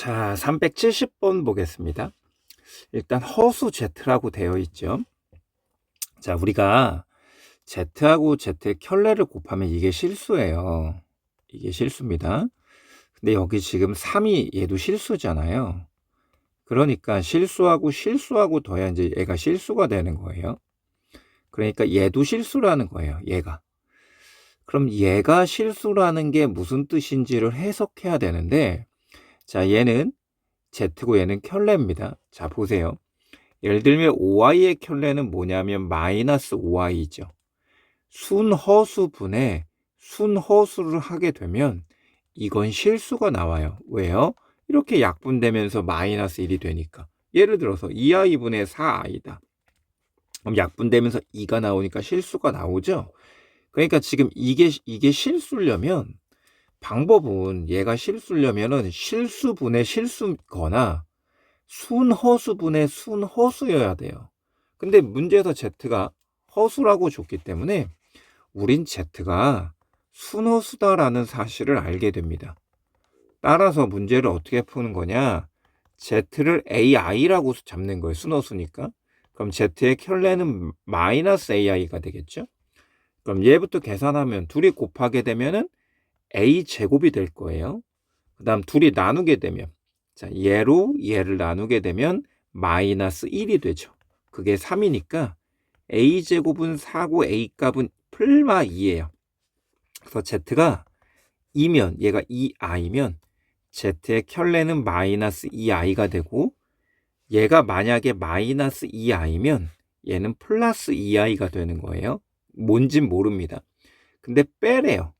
자, 370번 보겠습니다. 일단 허수 Z라고 되어 있죠. 자, 우리가 Z하고 Z의 켤레를 곱하면 이게 실수예요. 이게 실수입니다. 근데 여기 지금 3이 얘도 실수잖아요. 그러니까 실수하고 실수하고 더해야 이제 얘가 실수가 되는 거예요. 그러니까 얘도 실수라는 거예요. 얘가. 그럼 얘가 실수라는 게 무슨 뜻인지를 해석해야 되는데 자, 얘는 Z고 얘는 켤레입니다. 자, 보세요. 예를 들면 5i의 켤레는 뭐냐면 마이너스 5i죠. 순허수분에 순허수를 하게 되면 이건 실수가 나와요. 왜요? 이렇게 약분되면서 마이너스 1이 되니까. 예를 들어서 2i분의 4i다. 그럼 약분되면서 2가 나오니까 실수가 나오죠. 그러니까 지금 이게 이게 실수려면 방법은 얘가 실수려면은 실수분의 실수거나 순허수분의 순허수여야 돼요. 근데 문제에서 Z가 허수라고 줬기 때문에 우린 Z가 순허수다라는 사실을 알게 됩니다. 따라서 문제를 어떻게 푸는 거냐? Z를 AI라고 잡는 거예요. 순허수니까. 그럼 Z의 켤레는 마이너스 AI가 되겠죠? 그럼 얘부터 계산하면 둘이 곱하게 되면은 a 제곱이 될 거예요. 그 다음 둘이 나누게 되면 자 얘로 얘를 나누게 되면 마이너스 1이 되죠. 그게 3이니까 a 제곱은 4고 a 값은 플마 2예요. 그래서 z가 2면 얘가 2i면 z의 켤레는 마이너스 2i가 되고 얘가 만약에 마이너스 2i면 얘는 플러스 2i가 되는 거예요. 뭔진 모릅니다. 근데 빼래요.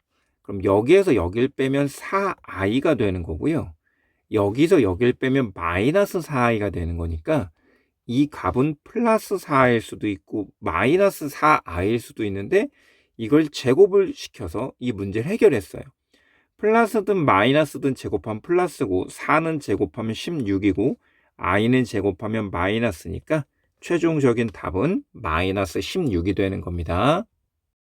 그럼 여기에서 여길 빼면 4i가 되는 거고요. 여기서 여길 빼면 마이너스 4i가 되는 거니까 이 값은 플러스 4일 수도 있고 마이너스 4i일 수도 있는데 이걸 제곱을 시켜서 이 문제를 해결했어요. 플러스든 마이너스든 제곱하면 플러스고 4는 제곱하면 16이고 i는 제곱하면 마이너스니까 최종적인 답은 마이너스 16이 되는 겁니다.